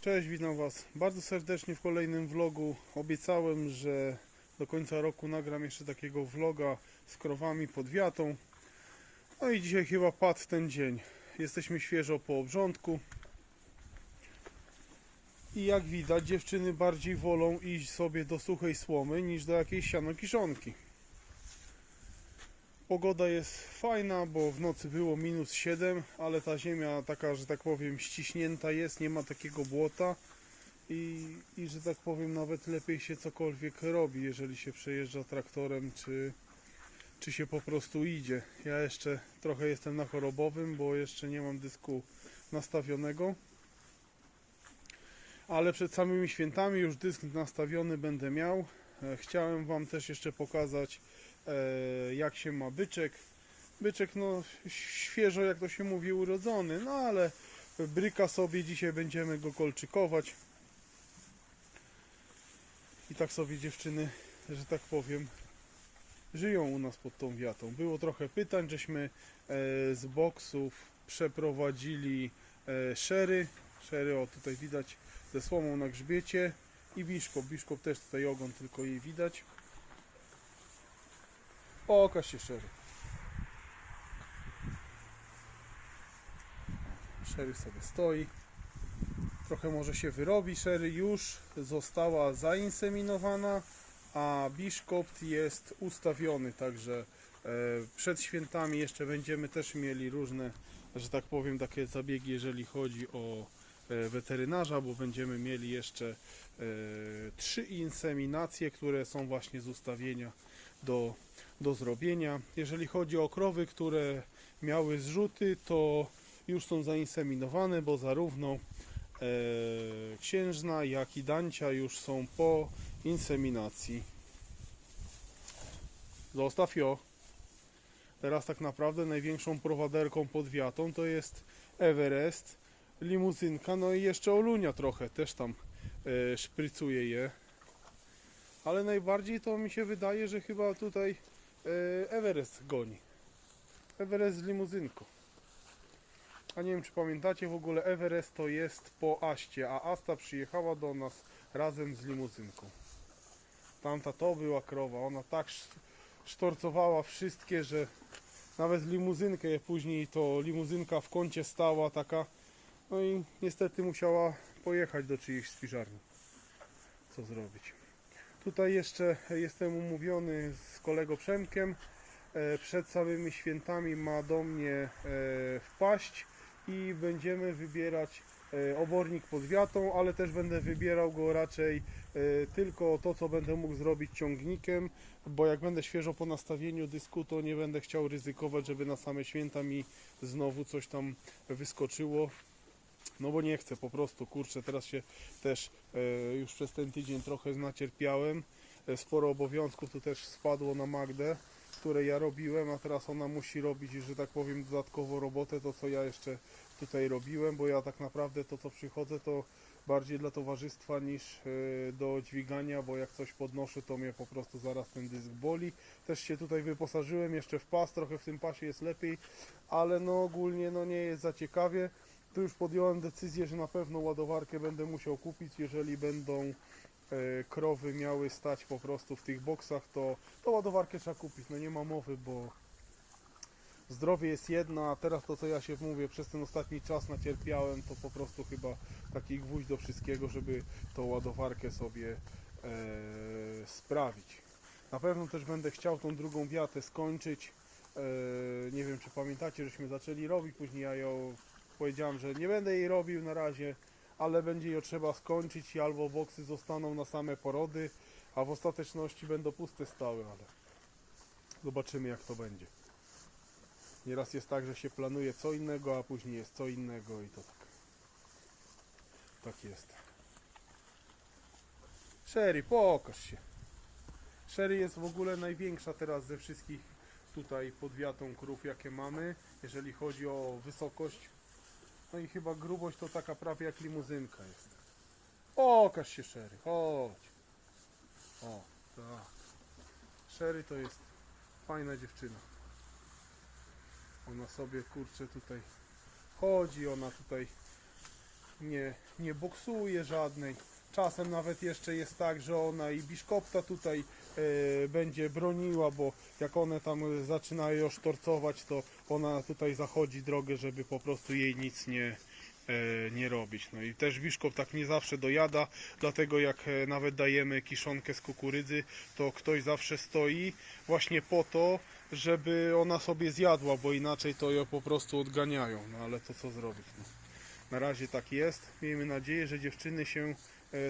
Cześć, witam Was bardzo serdecznie w kolejnym vlogu. Obiecałem, że do końca roku nagram jeszcze takiego vloga z krowami pod wiatą. No i dzisiaj chyba padł ten dzień. Jesteśmy świeżo po obrządku. I jak widać, dziewczyny bardziej wolą iść sobie do suchej słomy niż do jakiejś sianokiszonki. Pogoda jest fajna, bo w nocy było minus 7, ale ta ziemia taka, że tak powiem, ściśnięta jest, nie ma takiego błota i, i że tak powiem, nawet lepiej się cokolwiek robi, jeżeli się przejeżdża traktorem, czy, czy się po prostu idzie. Ja jeszcze trochę jestem na chorobowym, bo jeszcze nie mam dysku nastawionego. Ale przed samymi świętami już dysk nastawiony będę miał. E, Chciałem Wam też jeszcze pokazać jak się ma byczek. Byczek no świeżo jak to się mówi urodzony, no ale bryka sobie dzisiaj będziemy go kolczykować. I tak sobie dziewczyny, że tak powiem, żyją u nas pod tą wiatą. Było trochę pytań, żeśmy e, z boksów przeprowadzili e, szery. Szery, o tutaj widać ze słomą na grzbiecie i biszkop. Biszkop też tutaj ogon, tylko jej widać. Pokaż się szery. Szery sobie stoi. Trochę może się wyrobi. Szery już została zainseminowana, a biszkopt jest ustawiony, także e, przed świętami jeszcze będziemy też mieli różne, że tak powiem, takie zabiegi, jeżeli chodzi o e, weterynarza, bo będziemy mieli jeszcze e, trzy inseminacje, które są właśnie z ustawienia do, do zrobienia. Jeżeli chodzi o krowy, które miały zrzuty, to już są zainseminowane, bo zarówno e, księżna, jak i dancia już są po inseminacji. Zostaw ją. Teraz tak naprawdę największą prowaderką pod wiatą to jest Everest, limuzynka, no i jeszcze Olunia trochę, też tam e, szprycuje je. Ale najbardziej to mi się wydaje, że chyba tutaj Everest goni. Everest z limuzynką. A nie wiem czy pamiętacie w ogóle Everest to jest po Aście, a Asta przyjechała do nas razem z limuzynką. Tamta to była krowa, ona tak sz- sztorcowała wszystkie, że nawet limuzynkę później to limuzynka w kącie stała taka. No i niestety musiała pojechać do czyjejś spiżarni. Co zrobić? Tutaj jeszcze jestem umówiony z kolegą Przemkiem. E, Przed samymi świętami ma do mnie e, wpaść i będziemy wybierać e, obornik pod wiatą, ale też będę wybierał go raczej tylko to, co będę mógł zrobić ciągnikiem, bo jak będę świeżo po nastawieniu dysku, to nie będę chciał ryzykować, żeby na same święta mi znowu coś tam wyskoczyło. No bo nie chcę po prostu, kurczę, teraz się też e, już przez ten tydzień trochę nacierpiałem. E, sporo obowiązków tu też spadło na Magdę, które ja robiłem, a teraz ona musi robić, że tak powiem, dodatkowo robotę, to co ja jeszcze tutaj robiłem, bo ja tak naprawdę to co przychodzę to bardziej dla towarzystwa niż e, do dźwigania, bo jak coś podnoszę to mnie po prostu zaraz ten dysk boli. Też się tutaj wyposażyłem jeszcze w pas, trochę w tym pasie jest lepiej, ale no ogólnie no nie jest za ciekawie. Tu już podjąłem decyzję, że na pewno ładowarkę będę musiał kupić, jeżeli będą e, krowy miały stać po prostu w tych boksach, to, to ładowarkę trzeba kupić, no nie ma mowy, bo zdrowie jest jedno, a teraz to co ja się mówię, przez ten ostatni czas nacierpiałem, to po prostu chyba taki gwóźdź do wszystkiego, żeby tą ładowarkę sobie e, sprawić. Na pewno też będę chciał tą drugą wiatę skończyć. E, nie wiem czy pamiętacie, żeśmy zaczęli robić, później ja ją powiedziałem, że nie będę jej robił na razie, ale będzie ją trzeba skończyć i albo boksy zostaną na same porody, a w ostateczności będą puste stały, ale zobaczymy jak to będzie. Nieraz jest tak, że się planuje co innego, a później jest co innego i to tak. Tak jest. Sherry, pokaż się. Sherry jest w ogóle największa teraz ze wszystkich tutaj pod wiatą krów jakie mamy, jeżeli chodzi o wysokość. No i chyba grubość to taka prawie jak limuzynka jest. Pokaż się Sherry, chodź. O, tak. Sherry to jest fajna dziewczyna. Ona sobie kurczę tutaj chodzi, ona tutaj nie, nie boksuje żadnej. Czasem nawet jeszcze jest tak, że ona i biszkopta tutaj e, będzie broniła, bo jak one tam zaczynają sztorcować, to ona tutaj zachodzi drogę, żeby po prostu jej nic nie, e, nie robić. No i też biszkop tak nie zawsze dojada, dlatego jak e, nawet dajemy kiszonkę z kukurydzy, to ktoś zawsze stoi właśnie po to, żeby ona sobie zjadła, bo inaczej to ją po prostu odganiają. No ale to co zrobić? No. Na razie tak jest. Miejmy nadzieję, że dziewczyny się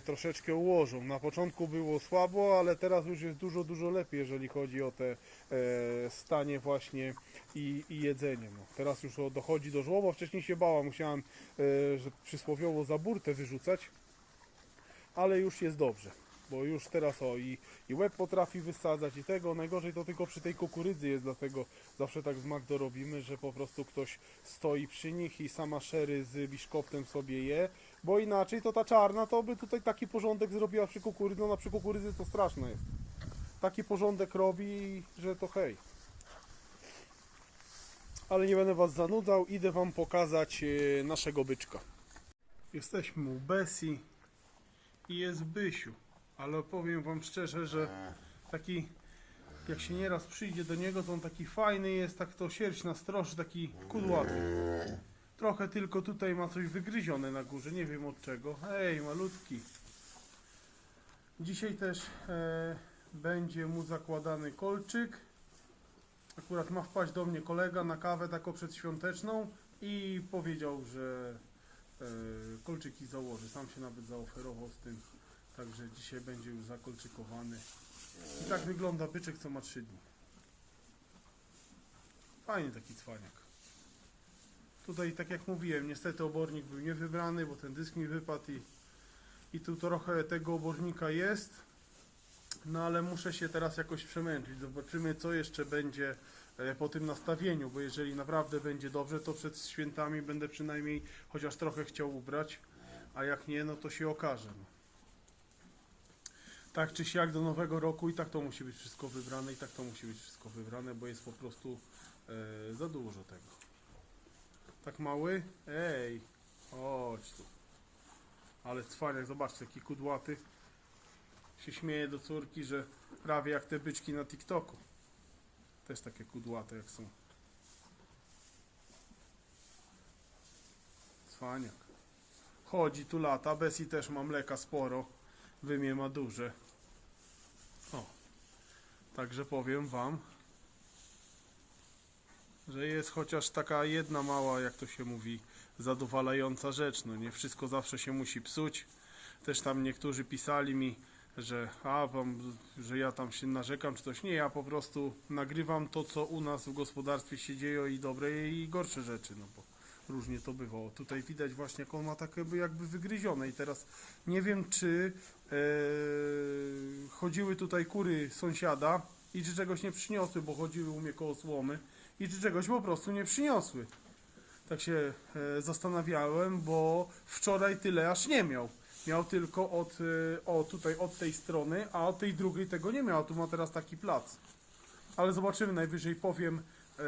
troszeczkę ułożą. Na początku było słabo, ale teraz już jest dużo, dużo lepiej, jeżeli chodzi o te e, stanie właśnie i, i jedzenie. No. Teraz już dochodzi do żłoba. Wcześniej się bała, musiałem e, że przysłowiowo za burtę wyrzucać, ale już jest dobrze. Bo już teraz o i, i łeb potrafi wysadzać i tego. Najgorzej to tylko przy tej kukurydzy jest, dlatego zawsze tak z Magdo robimy, że po prostu ktoś stoi przy nich i sama szery z biszkoptem sobie je, bo inaczej to ta czarna to by tutaj taki porządek zrobiła przy kukurydzy, no przy kukurydzy to straszne jest. Taki porządek robi, że to hej. Ale nie będę was zanudzał, idę wam pokazać e, naszego byczka. Jesteśmy u Bessi i jest Bysiu, ale powiem wam szczerze, że taki jak się nieraz przyjdzie do niego, to on taki fajny jest, tak to sierść na stroży, taki kudłaty. Trochę tylko tutaj ma coś wygryzione na górze, nie wiem od czego. Hej, malutki. Dzisiaj też e, będzie mu zakładany kolczyk. Akurat ma wpaść do mnie kolega na kawę taką przedświąteczną i powiedział, że e, kolczyki założy. Sam się nawet zaoferował z tym. Także dzisiaj będzie już zakolczykowany. I tak wygląda byczek, co ma 3 dni. Fajny taki cwaniak. Tutaj, tak jak mówiłem, niestety obornik był niewybrany, bo ten dysk mi wypadł i, i tu trochę tego obornika jest. No ale muszę się teraz jakoś przemęczyć. Zobaczymy, co jeszcze będzie e, po tym nastawieniu, bo jeżeli naprawdę będzie dobrze, to przed świętami będę przynajmniej chociaż trochę chciał ubrać, a jak nie, no to się okaże. No tak czy siak do nowego roku i tak to musi być wszystko wybrane i tak to musi być wszystko wybrane, bo jest po prostu e, za dużo tego. Tak mały? Ej, chodź tu. Ale cwaniak, zobaczcie, jaki kudłaty. Się śmieje do córki, że prawie jak te byczki na TikToku. Też takie kudłate jak są. Cwaniak. Chodzi tu lata, Bessie też ma mleka sporo. Wymie ma duże. O. Także powiem wam, że jest chociaż taka jedna mała, jak to się mówi, zadowalająca rzecz. No nie wszystko zawsze się musi psuć. Też tam niektórzy pisali mi, że a wam, że ja tam się narzekam czy coś. Nie, ja po prostu nagrywam to, co u nas w gospodarstwie się dzieje i dobre i gorsze rzeczy, no bo różnie to bywało. Tutaj widać właśnie, jak on ma takie jakby- wygryzione i teraz nie wiem, czy e, chodziły tutaj kury sąsiada i czy czegoś nie przyniosły, bo chodziły u mnie koło słomy i czy czegoś po prostu nie przyniosły. Tak się e, zastanawiałem, bo wczoraj tyle aż nie miał. Miał tylko od, e, o, tutaj od tej strony, a od tej drugiej tego nie miał. Tu ma teraz taki plac. Ale zobaczymy, najwyżej powiem e,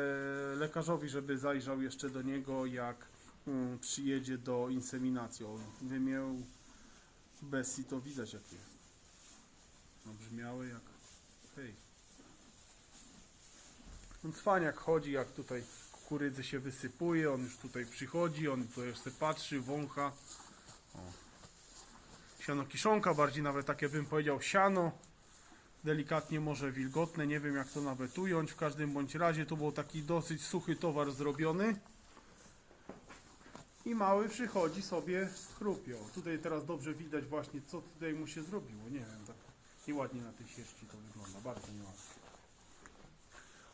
lekarzowi, żeby zajrzał jeszcze do niego, jak mm, przyjedzie do inseminacji. On wymiał Bessie, to widać jak jest. Nabrzmiały jak... Hej. No cwaniak chodzi, jak tutaj kukurydzy się wysypuje, on już tutaj przychodzi, on to jeszcze patrzy, wącha. O. Siano kiszonka, bardziej nawet takie bym powiedział siano. Delikatnie może wilgotne, nie wiem jak to nawet ująć. W każdym bądź razie to był taki dosyć suchy towar zrobiony. I mały przychodzi sobie chrupio. Tutaj teraz dobrze widać właśnie co tutaj mu się zrobiło. Nie wiem, tak nieładnie na tej sierści to wygląda, bardzo nieładnie.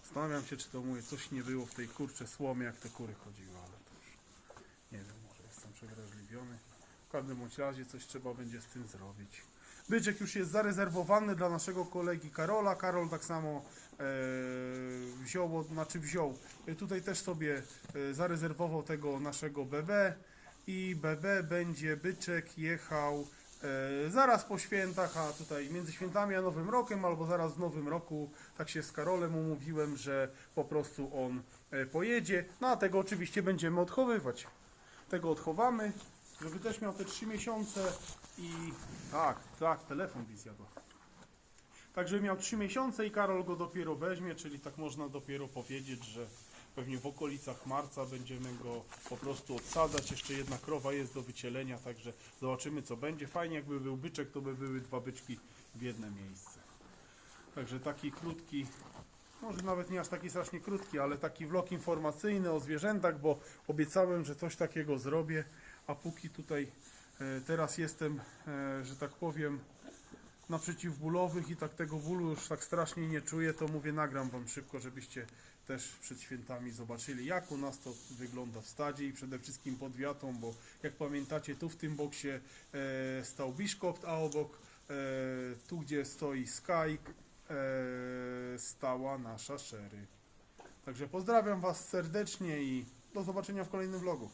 Zastanawiam się, czy to mówię, coś nie było w tej kurcze słomie, jak te kury chodziły, ale to już nie wiem, może jestem przewrażliwiony. W każdym bądź razie coś trzeba będzie z tym zrobić. Byczek już jest zarezerwowany dla naszego kolegi Karola. Karol tak samo e, wziął, znaczy wziął, e, tutaj też sobie e, zarezerwował tego naszego BB i BB będzie byczek jechał zaraz po świętach, a tutaj między świętami a Nowym Rokiem, albo zaraz w Nowym Roku, tak się z Karolem umówiłem, że po prostu on e, pojedzie. No a tego oczywiście będziemy odchowywać. Tego odchowamy żeby też miał te 3 miesiące i tak, tak, telefon mi zjadła. Tak, żeby miał 3 miesiące i Karol go dopiero weźmie, czyli tak można dopiero powiedzieć, że pewnie w okolicach marca będziemy go po prostu odsadzać. Jeszcze jedna krowa jest do wycielenia, także zobaczymy co będzie. Fajnie jakby był byczek, to by były dwa byczki w jedne miejsce. Także taki krótki, może nawet nie aż taki strasznie krótki, ale taki vlog informacyjny o zwierzętach, bo obiecałem, że coś takiego zrobię, a póki tutaj e, teraz jestem, e, że tak powiem, na przeciwbólowych i tak tego bólu już tak strasznie nie czuję, to mówię nagram Wam szybko, żebyście też przed świętami zobaczyli jak u nas to wygląda w stadzie i przede wszystkim pod wiatą, bo jak pamiętacie tu w tym boksie e, stał Biszkopt, a obok e, tu gdzie stoi Sky e, stała nasza Sherry. Także pozdrawiam Was serdecznie i do zobaczenia w kolejnym vlogu.